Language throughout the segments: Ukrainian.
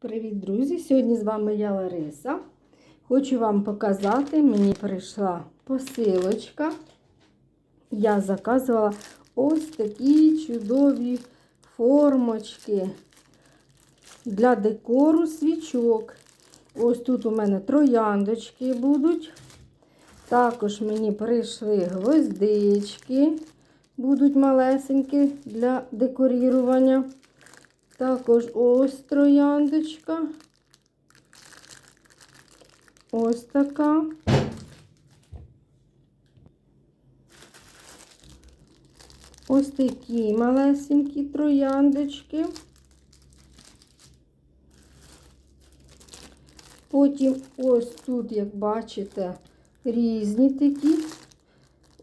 Привіт, друзі! Сьогодні з вами я Лариса. Хочу вам показати, мені прийшла посилочка. Я заказувала ось такі чудові формочки для декору свічок. Ось тут у мене трояндочки будуть. Також мені прийшли гвоздички, будуть малесенькі для декорірування. Також ось трояндочка. Ось така. Ось такі малесенькі трояндочки. Потім ось тут, як бачите, різні такі.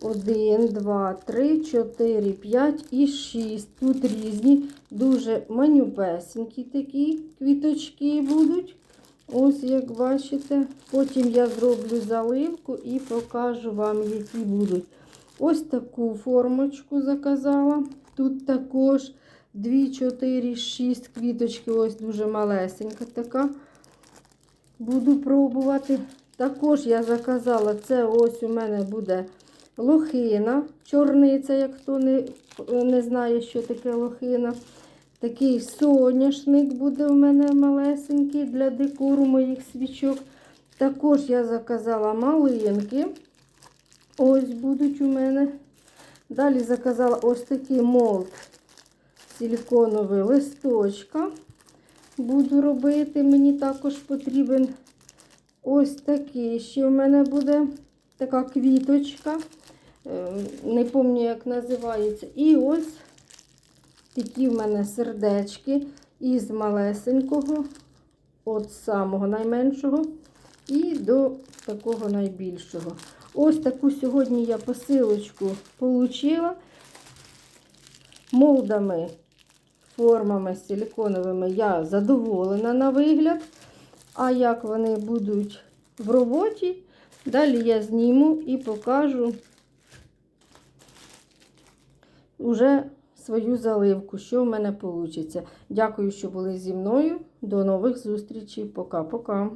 Один, два, три, чотири, п'ять і шість. Тут різні, дуже манюпесенькі такі квіточки будуть. Ось як бачите. Потім я зроблю заливку і покажу вам, які будуть. Ось таку формочку заказала. Тут також 2, 4, 6 квіточки, ось дуже малесенька така. Буду пробувати. Також я заказала, це ось у мене буде лохина, чорниця, як хто не, не знає, що таке лохина. Такий соняшник буде у мене малесенький для декору моїх свічок. Також я заказала малинки. Ось будуть у мене. Далі заказала ось такий молд силиконовий листочка. Буду робити, мені також потрібен ось такий. Ще у мене буде така квіточка. Е, Не пам'ятаю, як називається. І ось такі в мене сердечки із малесенького, от самого найменшого, і до такого найбільшого. Ось таку сьогодні я посилочку отримала. Молдами, формами силиконовими я задоволена на вигляд. А як вони будуть в роботі, далі я зніму і покажу уже свою заливку, що в мене вийде. Дякую, що були зі мною. До нових зустрічей. Пока-пока.